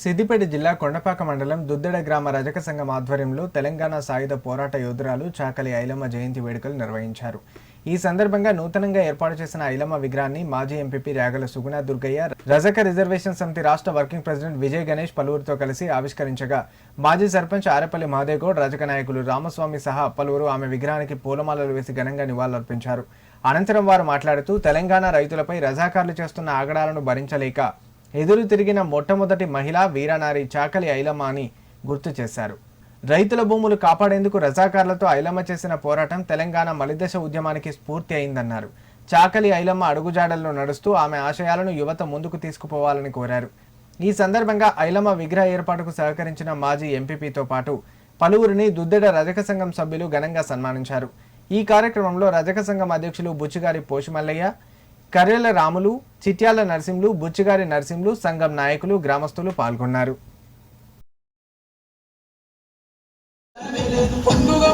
సిద్దిపేట జిల్లా కొండపాక మండలం దుద్దెడ గ్రామ రజక సంఘం ఆధ్వర్యంలో తెలంగాణ సాయుధ పోరాట యోధురాలు చాకలి ఐలమ్మ జయంతి వేడుకలు నిర్వహించారు. ఈ సందర్భంగా నూతనంగా ఏర్పాటు చేసిన ఐలమ్మ విగ్రహాన్ని మాజీ ఎంపీపీ రాగల సుగుణ దుర్గయ్య రజక రిజర్వేషన్ సమితి రాష్ట్ర వర్కింగ్ ప్రెసిడెంట్ విజయ్ గణేష్ పలువురితో కలిసి ఆవిష్కరించగా మాజీ సర్పంచ్ ఆరేపల్లి మహదేగౌడ్ రజక నాయకులు రామస్వామి సహా పలువురు ఆమె విగ్రహానికి పూలమాలలు వేసి ఘనంగా నివాళులర్పించారు. అనంతరం వారు మాట్లాడుతూ తెలంగాణ రైతులపై రజాకారులు చేస్తున్న ఆగడాలను భరించలేక ఎదురు తిరిగిన మొట్టమొదటి మహిళా వీరనారి చాకలి ఐలమ్మ అని గుర్తు చేశారు. రైతుల భూములు కాపాడేందుకు రజాకార్లతో ఐలమ్మ చేసిన పోరాటం తెలంగాణ మలిదశ ఉద్యమానికి స్ఫూర్తి అయిందన్నారు. చాకలి ఐలమ్మ అడుగుజాడల్లో నడుస్తూ ఆమె ఆశయాలను యువత ముందుకు తీసుకుపోవాలని కోరారు. ఈ సందర్భంగా ఐలమ్మ విగ్రహ ఏర్పాటుకు సహకరించిన మాజీ ఎంపీపీతో పాటు పలువురిని దుద్దెడ రజక సంఘం సభ్యులు ఘనంగా సన్మానించారు. ఈ కార్యక్రమంలో రజక సంఘం అధ్యక్షులు బుచ్చిగారి పోషిమల్లయ్య కర్రెల రాములు చిట్యాల నరసింహులు బుచ్చిగారి నరసింహులు సంఘం నాయకులు గ్రామస్తులు పాల్గొన్నారు. పండుగ